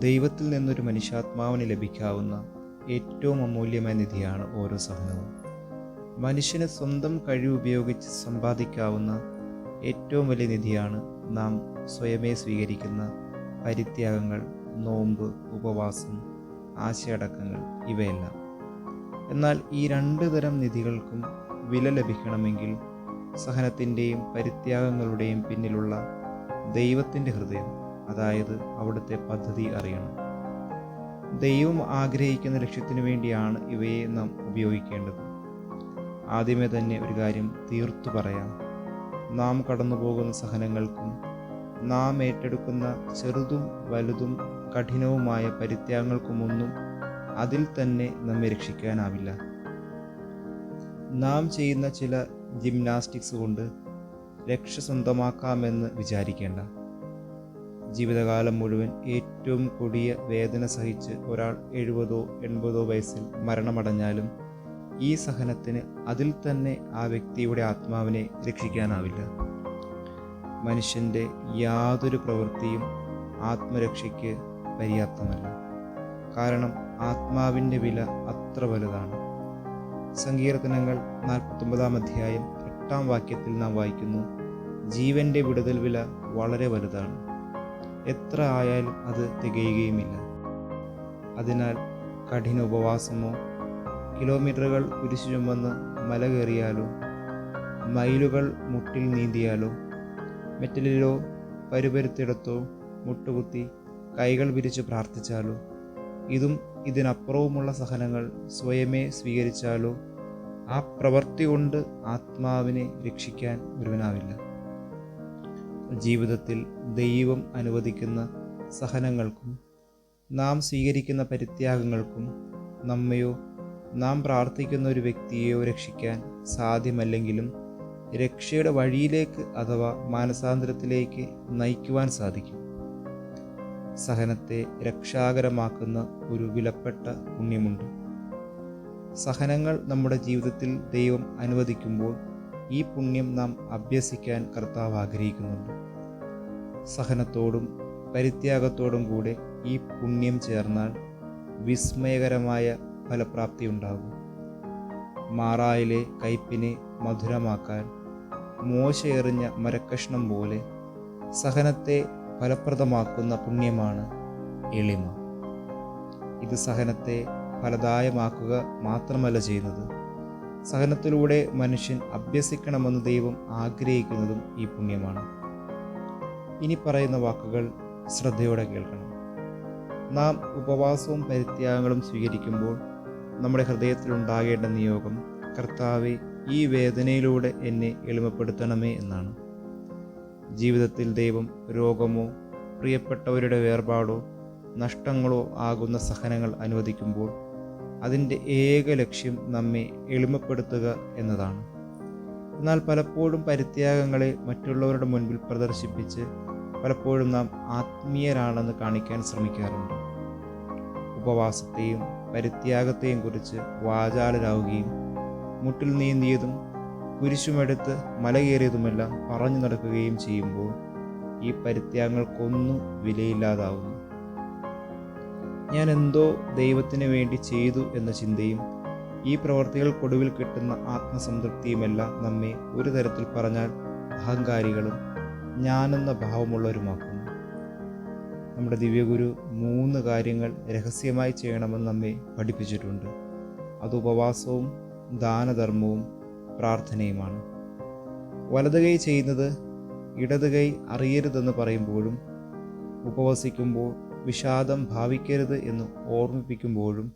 ദൈവത്തിൽ നിന്നൊരു മനുഷ്യാത്മാവിന് ലഭിക്കാവുന്ന ഏറ്റവും അമൂല്യമായ നിധിയാണ് ഓരോ സഹനവും മനുഷ്യന് സ്വന്തം കഴിവ് ഉപയോഗിച്ച് സമ്പാദിക്കാവുന്ന ഏറ്റവും വലിയ നിധിയാണ് നാം സ്വയമേ സ്വീകരിക്കുന്ന പരിത്യാഗങ്ങൾ നോമ്പ് ഉപവാസം ആശയടക്കങ്ങൾ ഇവയെല്ലാം. എന്നാൽ ഈ രണ്ട് തരം നിധികൾക്കും വില ലഭിക്കണമെങ്കിൽ സഹനത്തിന്റെയും പരിത്യാഗങ്ങളുടെയും പിന്നിലുള്ള ദൈവത്തിന്റെ ഹൃദയം അതായത് അവിടുത്തെ പദ്ധതി അറിയണം. ദൈവം ആഗ്രഹിക്കുന്ന ലക്ഷ്യത്തിനു വേണ്ടിയാണ് ഇവയെ നാം ഉപയോഗിക്കേണ്ടത്. ആദ്യമേ തന്നെ ഒരു കാര്യം തീർത്തു പറയാം. നാം കടന്നു പോകുന്ന സഹനങ്ങൾക്കും നാം ഏറ്റെടുക്കുന്ന ചെറുതും വലുതും കഠിനവുമായ പരിത്യാഗങ്ങൾക്കുമൊന്നും അതിൽ തന്നെ നമ്മെ രക്ഷിക്കാനാവില്ല. നാം ചെയ്യുന്ന ചില ജിംനാസ്റ്റിക്സ് കൊണ്ട് രക്ഷ സ്വന്തമാക്കാമെന്ന് വിചാരിക്കേണ്ട. ജീവിതകാലം മുഴുവൻ ഏറ്റവും കൊടിയ വേദന സഹിച്ച് ഒരാൾ എഴുപതോ എൺപതോ വയസ്സിൽ മരണമടഞ്ഞാലും ഈ സഹനത്തിന് അതിൽ തന്നെ ആ വ്യക്തിയുടെ ആത്മാവിനെ രക്ഷിക്കാനാവില്ല. മനുഷ്യന്റെ യാതൊരു പ്രവൃത്തിയും ആത്മരക്ഷയ്ക്ക് പര്യാപ്തമല്ല. കാരണം ആത്മാവിന്റെ വില അത്ര വലുതാണ്. സങ്കീർത്തനങ്ങൾ നാൽപ്പത്തൊമ്പതാം അധ്യായം എട്ടാം വാക്യത്തിൽ നാം വായിക്കുന്നു ജീവന്റെ വിടുതൽ വില വളരെ വലുതാണ്. എത്ര ആയാലും അത് തികയുകയുമില്ല. അതിനാൽ കഠിന ഉപവാസമോ കിലോമീറ്ററുകൾ കുരിശു ചുമന്ന് മല കയറിയാലോ മൈലുകൾ മുട്ടിൽ നീന്തിയാലോ മെറ്റലിലോ പരുപരുത്തിടത്തോ മുട്ടുകുത്തി കൈകൾ വിരിച്ച് പ്രാർത്ഥിച്ചാലോ ഇതും ഇതിനപ്പുറവുമുള്ള സഹനങ്ങൾ സ്വയമേ സ്വീകരിച്ചാലോ ആ പ്രവൃത്തി കൊണ്ട് ആത്മാവിനെ രക്ഷിക്കാൻ ഒരുവനാവില്ല. ജീവിതത്തിൽ ദൈവം അനുവദിക്കുന്ന സഹനങ്ങൾക്കും നാം സ്വീകരിക്കുന്ന പരിത്യാഗങ്ങൾക്കും നമ്മയോ നാം പ്രാർത്ഥിക്കുന്ന ഒരു വ്യക്തിയെയോ രക്ഷിക്കാൻ സാധ്യമല്ലെങ്കിലും രക്ഷയുടെ വഴിയിലേക്ക് അഥവാ മാനസാന്തരത്തിലേക്ക് നയിക്കുവാൻ സാധിക്കും. സഹനത്തെ രക്ഷാകരമാക്കുന്ന ഒരു വിലപ്പെട്ട പുണ്യമുണ്ട്. സഹനങ്ങൾ നമ്മുടെ ജീവിതത്തിൽ ദൈവം അനുവദിക്കുമ്പോൾ ഈ പുണ്യം നാം അഭ്യസിക്കാൻ കർത്താവ് ആഗ്രഹിക്കുന്നുണ്ട്. സഹനത്തോടും പരിത്യാഗത്തോടും കൂടെ ഈ പുണ്യം ചേർന്നാൽ വിസ്മയകരമായ ഫലപ്രാപ്തി ഉണ്ടാകും. മാറായിലെ കയ്പിനെ മധുരമാക്കാൻ മോശയെറിഞ്ഞ മരക്കഷ്ണം പോലെ സഹനത്തെ ഫലപ്രദമാക്കുന്ന പുണ്യമാണ് എളിമ. ഇത് സഹനത്തെ ഫലദായമാക്കുക മാത്രമല്ല ചെയ്യുന്നത്. സഹനത്തിലൂടെ മനുഷ്യൻ അഭ്യസിക്കണമെന്ന് ദൈവം ആഗ്രഹിക്കുന്നതും ഈ പുണ്യമാണ്. ഇനി പറയുന്ന വാക്കുകൾ ശ്രദ്ധയോടെ കേൾക്കണം. നാം ഉപവാസവും പരിത്യാഗങ്ങളും സ്വീകരിക്കുമ്പോൾ നമ്മുടെ ഹൃദയത്തിൽ ഉണ്ടാകേണ്ട നിയോഗം കർത്താവെ ഈ വേദനയിലൂടെ എന്നെ എളിമപ്പെടുത്തണമേ എന്നാണ്. ജീവിതത്തിൽ ദൈവം രോഗമോ പ്രിയപ്പെട്ടവരുടെ വേർപാടോ നഷ്ടങ്ങളോ ആകുന്ന സഹനങ്ങൾ അനുവദിക്കുമ്പോൾ അതിന്റെ ഏക ലക്ഷ്യം നമ്മെ എളിമപ്പെടുത്തുക എന്നതാണ്. എന്നാൽ പലപ്പോഴും പരിത്യാഗങ്ങളെ മറ്റുള്ളവരുടെ മുൻപിൽ പ്രദർശിപ്പിച്ച് പലപ്പോഴും നാം ആത്മീയരാണെന്ന് കാണിക്കാൻ ശ്രമിക്കാറുണ്ട്. ഉപവാസത്തെയും പരിത്യാഗത്തെയും കുറിച്ച് വാചാലരാവുകയും മുട്ടിൽ നീന്തിയതും കുരിശുമെടുത്ത് മലകേറിയതുമെല്ലാം പറഞ്ഞു നടക്കുകയും ചെയ്യുമ്പോൾ ഈ പരിത്യാഗങ്ങൾക്കൊന്നും വിലയില്ലാതാവുന്നു. ഞാൻ എന്തോ ദൈവത്തിന് വേണ്ടി ചെയ്തു എന്ന ചിന്തയും ഈ പ്രവർത്തികൾക്കൊടുവിൽ കിട്ടുന്ന ആത്മസംതൃപ്തിയുമെല്ലാം നമ്മെ ഒരു തരത്തിൽ പറഞ്ഞാൽ അഹങ്കാരികളും ഞാനെന്ന ഭാവമുള്ളവരുമാക്കുന്നു. നമ്മുടെ ദിവ്യഗുരു മൂന്ന് കാര്യങ്ങൾ രഹസ്യമായി ചെയ്യണമെന്ന് നമ്മെ പഠിപ്പിച്ചിട്ടുണ്ട്. അത് ഉപവാസവും ദാനധർമ്മവും പ്രാർത്ഥനയുമാണ്. വലത് കൈ ചെയ്യുന്നത് ഇടത് കൈ അറിയരുതെന്ന് പറയുമ്പോഴും ഉപവസിക്കുമ്പോൾ വിഷാദം ഭാവിക്കരുത് എന്ന് ഓർമ്മിപ്പിക്കുമ്പോഴും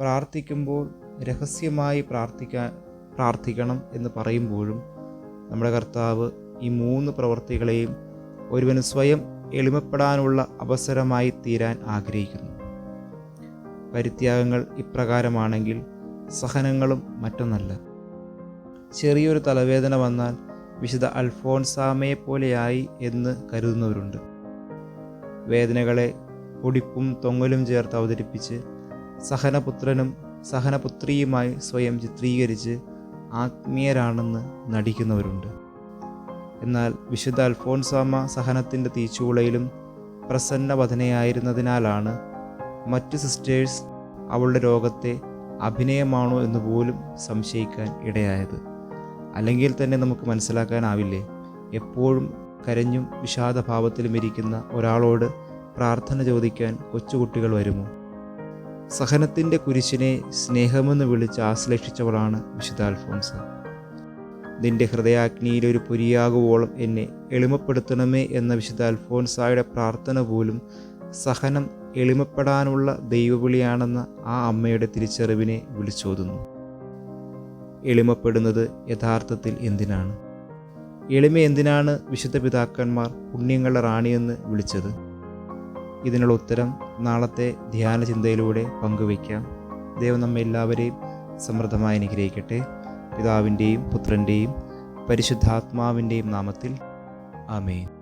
പ്രാർത്ഥിക്കുമ്പോൾ രഹസ്യമായി പ്രാർത്ഥിക്കാൻ പ്രാർത്ഥിക്കണം എന്ന് പറയുമ്പോഴും നമ്മുടെ കർത്താവ് ഈ മൂന്ന് പ്രവൃത്തികളെയും ഒരുവന് സ്വയം എളിമപ്പെടാനുള്ള അവസരമായി തീരാൻ ആഗ്രഹിക്കുന്നു. പരിത്യാഗങ്ങൾ ഇപ്രകാരമാണെങ്കിൽ സഹനങ്ങളും മറ്റൊന്നല്ല. ചെറിയൊരു തലവേദന വന്നാൽ വിശുദ്ധ അൽഫോൺസാമയെ പോലെയായി എന്ന് കരുതുന്നവരുണ്ട്. വേദനകളെ ഒടിപ്പും തൊങ്ങലും ചേർത്ത് അവതരിപ്പിച്ച് സഹനപുത്രനും സഹനപുത്രിയുമായി സ്വയം ചിത്രീകരിച്ച് ആത്മീയരാണെന്ന് നടിക്കുന്നവരുണ്ട്. എന്നാൽ വിശുദ്ധ അൽഫോൺസാമ സഹനത്തിന്റെ തീച്ചുളയിലും പ്രസന്ന വധനയായിരുന്നതിനാലാണ് മറ്റു സിസ്റ്റേഴ്സ് അവളുടെ രോഗത്തെ അഭിനയമാണോ എന്ന് പോലും സംശയിക്കാൻ ഇടയായത്. അല്ലെങ്കിൽ തന്നെ നമുക്ക് മനസ്സിലാക്കാനാവില്ലേ? എപ്പോഴും കരഞ്ഞും വിഷാദഭാവത്തിലും ഇരിക്കുന്ന ഒരാളോട് പ്രാർത്ഥന ചോദിക്കാൻ കൊച്ചുകുട്ടികൾ വരുമോ? സഹനത്തിന്റെ കുരിശിനെ സ്നേഹമെന്ന് വിളിച്ച് ആശ്ലേഷിച്ചവളാണ് വിശുദ്ധ അൽഫോൻസ നിന്റെ ഹൃദയാഗ്നിയിൽ ഒരു പൊരിയാകുവോളം എന്നെ എളിമപ്പെടുത്തണമേ എന്ന വിശുദ്ധ അൽഫോൻസായുടെ പ്രാർത്ഥന പോലും സഹനം എളിമപ്പെടാനുള്ള ദൈവവിളിയാണെന്ന ആ അമ്മയുടെ തിരിച്ചറിവിനെ വിളിച്ചോതുന്നു. എളിമപ്പെടുന്നത് യഥാർത്ഥത്തിൽ എന്തിനാണ്? എളിമ എന്തിനാണ് വിശുദ്ധ പിതാക്കന്മാർ പുണ്യങ്ങളുടെ റാണിയെന്ന് വിളിച്ചത്? ഇതിനുള്ള ഉത്തരം നാളത്തെ ധ്യാന ചിന്തയിലൂടെ പങ്കുവയ്ക്കാം. ദൈവം നമ്മെ എല്ലാവരെയും സമൃദ്ധമായി അനുഗ്രഹിക്കട്ടെ. പിതാവിന്റെയും പുത്രന്റെയും പരിശുദ്ധാത്മാവിന്റെയും നാമത്തിൽ ആമേൻ.